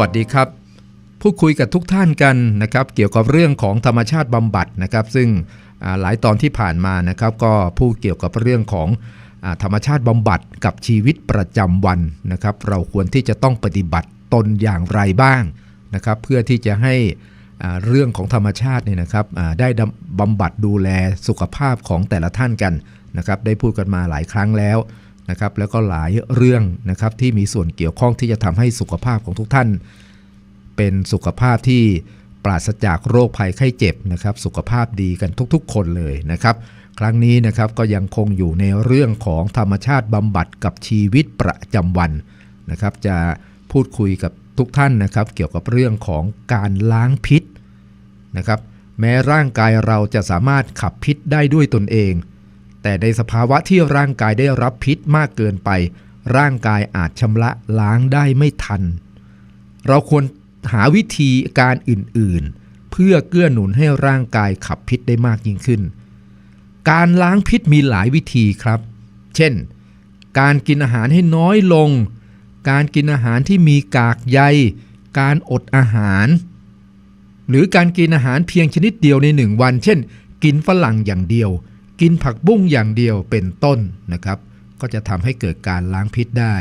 วัสดีครับ พูดคุยกับทุกท่านกันนะครับเกี่ยวกับเรื่องของธรรมชาติบำบัดนะครับซึ่งหลายตอนที่ผ่านมานะครับ ก็พูดเกี่ยวกับเรื่องของอธรรมชาติบำบัดกับชีวิตประจำวันนะครับ เราควรที่จะต้องปฏิบัติตนอย่างไรบ้างนะครับ เพื่อที่จะให้เรื่องของธรรมชาติเนี่ยนะครับได้บำบัดดูแลสุขภาพของแต่ละท่านกันนะครับ ได้พูดกันมาหลายครั้งแล้ว นะครับแล้วก็หลายเรื่องนะครับที่มีส่วนเกี่ยวข้องที่จะทำให้สุขภาพของทุกท่าน เป็นสุขภาพที่ปราศจากโรคภัยไข้เจ็บนะครับสุขภาพดีกันทุกๆ คนเลยนะครับครั้งนี้นะครับก็ยังคงอยู่ในเรื่องของธรรมชาติบำบัดกับชีวิตประจำวันนะครับจะพูดคุยกับทุกท่านนะครับเกี่ยวกับเรื่องของการล้างพิษนะครับแม้ร่างกายเราจะสามารถขับพิษได้ด้วยตนเอง แต่ในสภาวะที่ร่างกายได้รับพิษมากเกินไป ร่างกายอาจชำระล้างได้ไม่ทัน เราควรหาวิธีการอื่นๆ เพื่อเกื้อหนุนให้ร่างกายขับพิษได้มากยิ่งขึ้น การล้างพิษมีหลายวิธีครับ เช่น การกินอาหารให้น้อยลง การกินอาหารที่มีกากใย การอดอาหาร หรือการกินอาหารเพียงชนิดเดียวในหนึ่งวัน เช่น กินฝรั่งอย่างเดียว กินผักบุ้งอย่างเดียวเป็นต้นนะครับ ก็จะทำให้เกิดการล้างพิษได้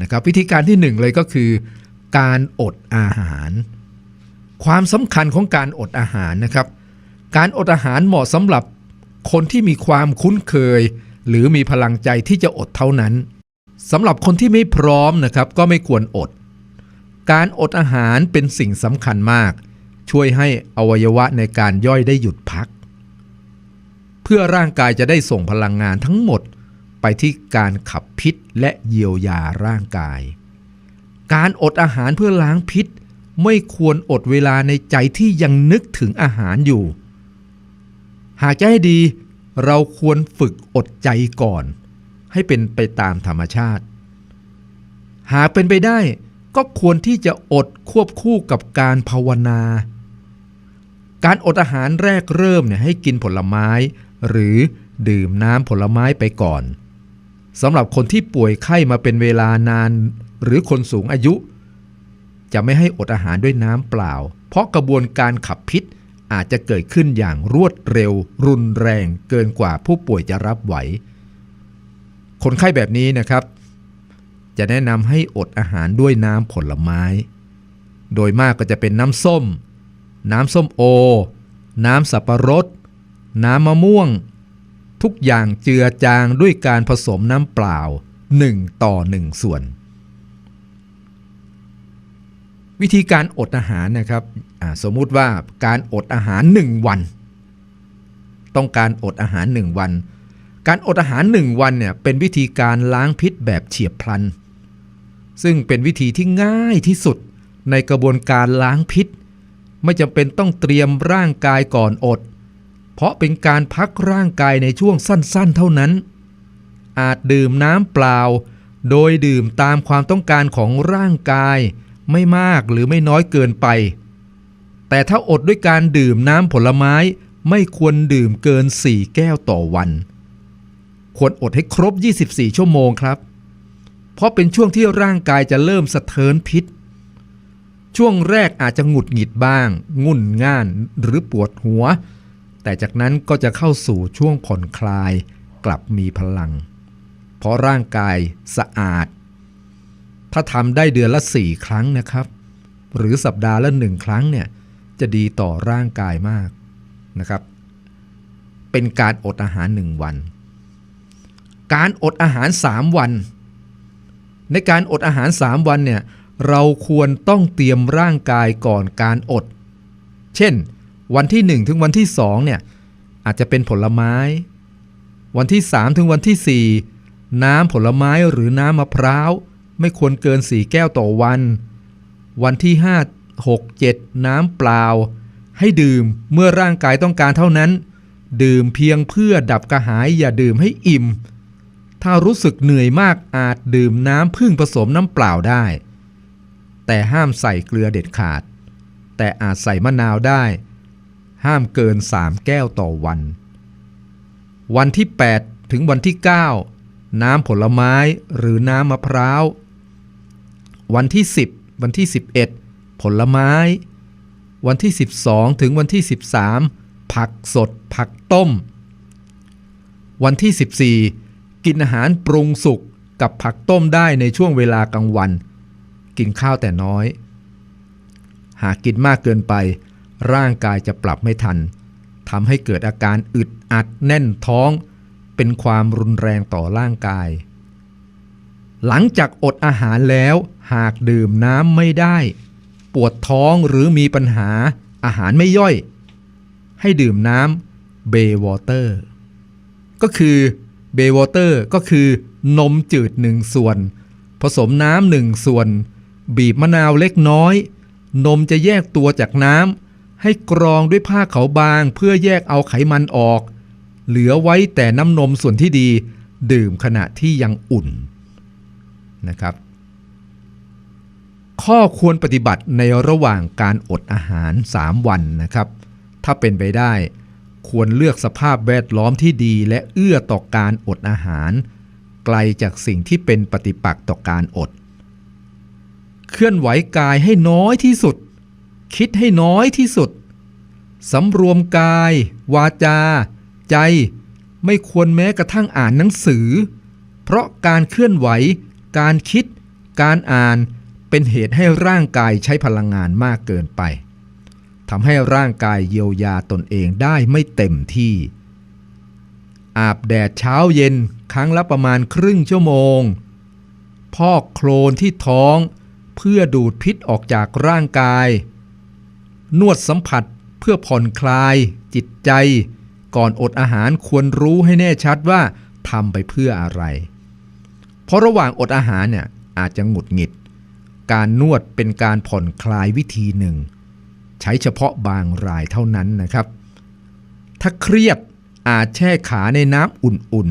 นะครับ วิธีการที่หนึ่งเลยก็คือ การอดอาหาร ความสำคัญของการอดอาหารนะครับ การอดอาหารเหมาะสำหรับคนที่มีความคุ้นเคย หรือมีพลังใจที่จะอดเท่านั้นสำหรับคนที่ไม่พร้อมนะครับก็ไม่ควรอด การอดอาหารเป็นสิ่งสำคัญมาก ช่วยให้อวัยวะในการย่อยได้หยุดพัก พื่อร่างกายจะได้ส่งพลังงานทั้งหมดไปที่การขับพิษและเยียวยาร่างกาย การอดอาหารเพื่อล้างพิษ ไม่ควรอดเวลาในใจที่ยังนึกถึงอาหารอยู่ หากจะให้ดี เราควรฝึกอดใจก่อน ให้เป็นไปตามธรรมชาติ หากเป็นไปได้ก็ควรที่จะอดควบคู่กับการภาวนา การอดอาหารแรกเริ่มเนี่ยให้กินผลไม้ หรือดื่มน้ำผลไม้ไปก่อนสำหรับคนที่ป่วยไข้มาเป็นเวลานาน หรือคนสูงอายุ จะไม่ให้อดอาหารด้วยน้ำเปล่า เพราะกระบวนการขับพิษอาจจะเกิดขึ้นอย่างรวดเร็ว รุนแรงเกินกว่าผู้ป่วยจะรับไหว คนไข้แบบนี้นะครับ จะแนะนำให้อดอาหารด้วยน้ำผลไม้ โดยมากก็จะเป็นน้ำส้ม น้ำส้มโอ น้ำสับปะรด น้ำมะม่วง ทุกอย่างเจือจางด้วยการผสมน้ำเปล่า 1 ต่อ 1 ส่วน วิธีการอดอาหารนะครับสมมุติว่าการอดอาหาร 1 วัน ต้องการอดอาหาร 1 วัน การอดอาหาร 1 วันเนี่ยเป็นวิธีการล้างพิษแบบเฉียบพลัน ซึ่งเป็นวิธีที่ง่ายที่สุดในกระบวนการล้างพิษ ไม่จำเป็นต้องเตรียมร่างกายก่อนอด เพราะเป็นการพักร่างกายในช่วงสั้นๆ เท่านั้น อาจดื่มน้ำเปล่า โดยดื่มตามความต้องการของร่างกาย ไม่มากหรือไม่น้อยเกินไป แต่ถ้าอดด้วยการดื่มน้ำผลไม้ไม่ควรดื่มเกิน 4 แก้วต่อวัน ควรอดให้ครบ 24 ชั่วโมงครับ เพราะเป็นช่วงที่ร่างกายจะเริ่มสะเทินพิษ ช่วงแรกอาจจะหงุดหงิดบ้าง งุ่นง่านหรือปวดหัว แต่จากนั้นก็จะเข้าสู่ช่วงผ่อนคลายกลับมีพลัง เพราะร่างกายสะอาด ถ้าทำได้เดือนละ4ครั้งนะครับ หรือสัปดาห์ละหนึ่งครั้งเนี่ยจะดีต่อร่างกายมากนะครับ เป็นการอดอาหาร1วัน การอดอาหาร3วัน ในการอดอาหาร3วันเนี่ยเราควรต้องเตรียมร่างกายก่อนการอด เช่น วันที่ 1 ถึงวันที่2เนี่ยอาจจะเป็นผลไม้ วันที่ 3 ถึงวันที่ 4 น้ำผลไม้หรือน้ำมะพร้าว ไม่ควรเกิน 4 แก้วต่อวัน วันที่ 5 6 7 น้ำเปล่า ให้ดื่มเมื่อร่างกายต้องการเท่านั้น ดื่มเพียงเพื่อดับกระหายอย่าดื่มให้อิ่ม ถ้ารู้สึกเหนื่อยมากอาจดื่มน้ำพึ่งผสมน้ำเปล่าได้ แต่ห้ามใส่เกลือเด็ดขาด แต่อาจใส่มะนาวได้ ห้ามเกิน 3 แก้วต่อวัน วันที่ 8 ถึงวันที่ 9 น้ำผลไม้หรือน้ำมะพร้าว วันที่ 10 วันที่ 11 ผลไม้ วันที่ 12 ถึงวันที่ 13 ผักสดผักต้ม วันที่ 14 กินอาหารปรุงสุกกับผักต้มได้ในช่วงเวลากลางวัน กินข้าวแต่น้อย หากกินมากเกินไป ร่างกายจะปรับไม่ทันทำให้เกิดอาการอึดอัดแน่นท้อง เป็นความรุนแรงต่อร่างกาย หลังจากอดอาหารแล้วหากดื่มน้ำไม่ได้ ปวดท้องหรือมีปัญหาอาหารไม่ย่อย ให้ดื่มน้ำเบวอเตอร์ก็คือเบวอเตอร์ก็คือนมจืดหนึ่งส่วน ผสมน้ำหนึ่งส่วน บีบมะนาวเล็กน้อย นมจะแยกตัวจากน้ำ ให้กรองด้วยผ้าขาวบางเพื่อแยกเอาไขมันออก เหลือไว้แต่น้ำนมส่วนที่ดี ดื่มขณะที่ยังอุ่นนะครับ ข้อควรปฏิบัติในระหว่างการอดอาหาร 3 วันนะครับ ถ้าเป็นไปได้ ควรเลือกสภาพแวดล้อมที่ดีและเอื้อต่อการอดอาหาร ไกลจากสิ่งที่เป็นปฏิปักษ์ต่อการอด เคลื่อนไหวกายให้น้อยที่สุด คิดให้น้อยที่สุด สำรวมกาย วาจา ใจ ไม่ควรแม้กระทั่งอ่านหนังสือ เพราะการเคลื่อนไหว การคิด การอ่านเป็นเหตุให้ร่างกายใช้พลังงานมากเกินไปทำให้ร่างกายเยียวยาตนเองได้ไม่เต็มที่ อาบแดดเช้าเย็นครั้งละประมาณครึ่งชั่วโมง พอกโคลนที่ท้องเพื่อดูดพิษออกจากร่างกาย นวดสัมผัสเพื่อผ่อนคลายจิตใจ ก่อนอดอาหารควรรู้ให้แน่ชัดว่าทำไปเพื่ออะไร เพราะระหว่างอดอาหารเนี่ยอาจจะหงุดหงิด การนวดเป็นการผ่อนคลายวิธีหนึ่ง ใช้เฉพาะบางรายเท่านั้นนะครับ ถ้าเครียดอาจแช่ขาในน้ำอุ่น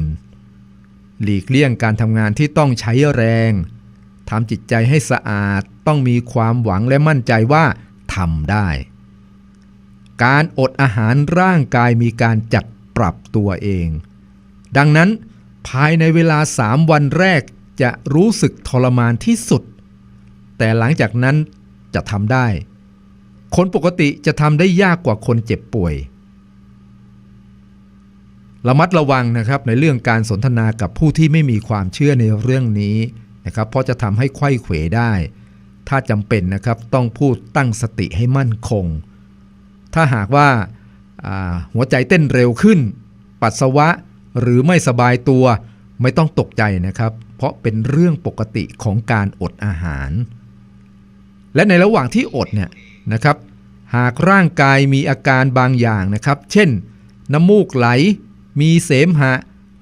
ๆ หลีกเลี่ยงการทำงานที่ต้องใช้แรงทำจิตใจให้สะอาดต้องมีความหวังและมั่นใจว่า ทำได้ การอดอาหารร่างกายมีการจัดปรับตัวเอง ดังนั้นภายในเวลา3วันแรกจะรู้สึกทรมานที่สุด แต่หลังจากนั้นจะทำได้ คนปกติจะทำได้ยากกว่าคนเจ็บป่วย ระมัดระวังนะครับในเรื่องการสนทนากับผู้ที่ไม่มีความเชื่อในเรื่องนี้นะครับเพราะจะทำให้ไข้เขวได้ ถ้าจำเป็นนะครับต้องพูดตั้งสติให้มั่นคง ถ้าหากว่าหัวใจเต้นเร็วขึ้น ปัสสาวะหรือไม่สบายตัวไม่ต้องตกใจนะครับ เพราะเป็นเรื่องปกติของการอดอาหาร และในระหว่างที่อดเนี่ยนะครับ หากร่างกายมีอาการบางอย่างนะครับ เช่น น้ำมูกไหล มีเสมหะ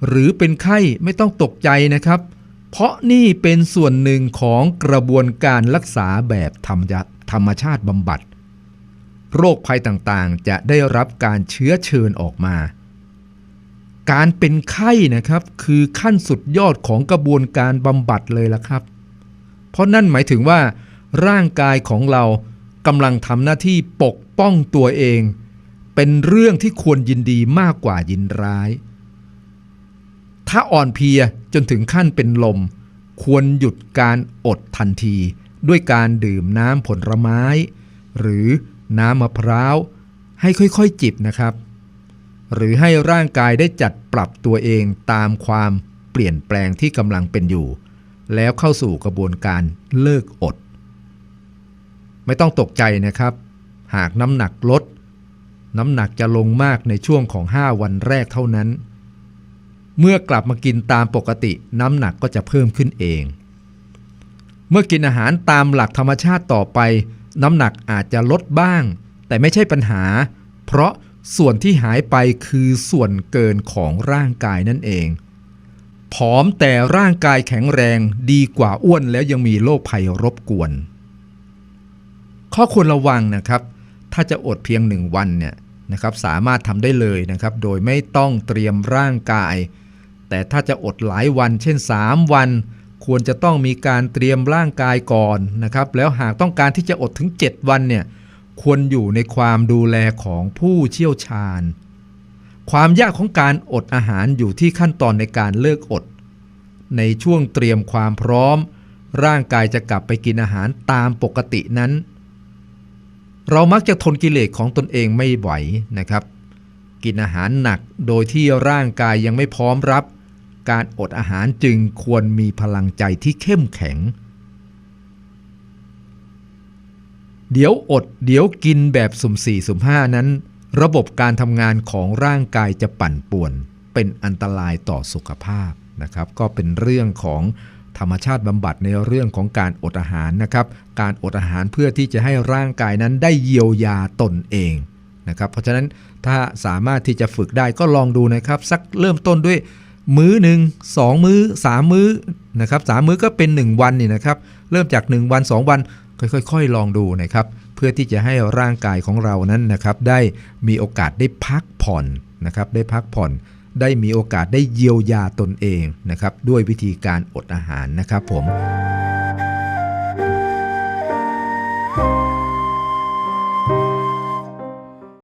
หรือเป็นไข้ไม่ต้องตกใจนะครับเเพราะนี่เป็นส่วนหนึ่งของกระบวนการรักษาแบบธรรมธรรมชาติบำบัด โรคภัยต่างๆ จะได้รับการเชื้อเชิญออกมา การเป็นไข้นะครับคือขั้นสุดยอดของกระบวนการบำบัดเลยละครับ เพราะนั่นหมายถึงว่า ร่างกายของเรากำลังทำหน้าที่ปกป้องตัวเอง เป็นเรื่องที่ควรยินดีมากกว่ายินร้าย ถ้าอ่อนเพลียจนถึงขั้นเป็นลม ควรหยุดการอดทันที ด้วยการดื่มน้ำผลไม้ หรือน้ำมะพร้าว ให้ค่อยๆจิบนะครับ หรือให้ร่างกายได้จัดปรับตัวเองตามความเปลี่ยนแปลงที่กำลังเป็นอยู่ แล้วเข้าสู่กระบวนการเลิกอด ไม่ต้องตกใจนะครับ หากน้ำหนักลด น้ำหนักจะลงมากในช่วงของ 5 วันแรกเท่านั้น เมื่อกลับมากินตามปกติน้ำหนักก็จะเพิ่มขึ้นเอง เมื่อกินอาหารตามหลักธรรมชาติต่อไป น้ำหนักอาจจะลดบ้าง แต่ไม่ใช่ปัญหา เพราะส่วนที่หายไปคือส่วนเกินของร่างกายนั่นเอง ผอมแต่ร่างกายแข็งแรงดีกว่าอ้วนแล้วยังมีโรคภัยรบกวน ข้อควรระวังนะครับ ถ้าจะอดเพียงหนึ่งวันเนี่ยนะครับสามารถทำได้เลยนะครับ โดยไม่ต้องเตรียมร่างกาย แต่ถ้าจะอดหลายวันเช่น 3 วัน ควรจะต้องมีการเตรียมร่างกายก่อนนะครับแล้วหากต้องการที่จะอดถึง 7 วันเนี่ยควรอยู่ในความดูแลของผู้เชี่ยวชาญ ความยากของการอดอาหารอยู่ที่ขั้นตอนในการเลิกอด ในช่วงเตรียมความพร้อม ร่างกายจะกลับไปกินอาหารตามปกตินั้น เรามักจะทนกิเลสของตนเองไม่ไหวนะครับ กินอาหารหนักโดยที่ร่างกายยังไม่พร้อมรับ การอดอาหารจึงควรมีพลังใจที่เข้มแข็ง เดี๋ยวอดเดี๋ยวกินแบบสุ่มสี่สุ่มห้านั้น ระบบการทำงานของร่างกายจะปั่นป่วน เป็นอันตรายต่อสุขภาพนะครับ ก็เป็นเรื่องของธรรมชาติบำบัดในเรื่องของการอดอาหารนะครับ การอดอาหารเพื่อที่จะให้ร่างกายนั้นได้เยียวยาตนเองนะครับ เพราะฉะนั้นถ้าสามารถที่จะฝึกได้ก็ลองดูนะครับ สักเริ่มต้นด้วย มื้อหนึ่งสองมื้อสามมื้อนะครับสามมื้อก็เป็น 1 วันนี่นะครับ เริ่มจาก 1 วัน 2 วันค่อยๆ ลองดูนะครับ เพื่อที่จะให้ร่างกายของเรานั้นนะครับ ได้มีโอกาสได้พักผ่อนนะครับ ได้พักผ่อนได้มีโอกาสได้เยียวยาตนเองนะครับ ด้วยวิธีการอดอาหารนะครับผม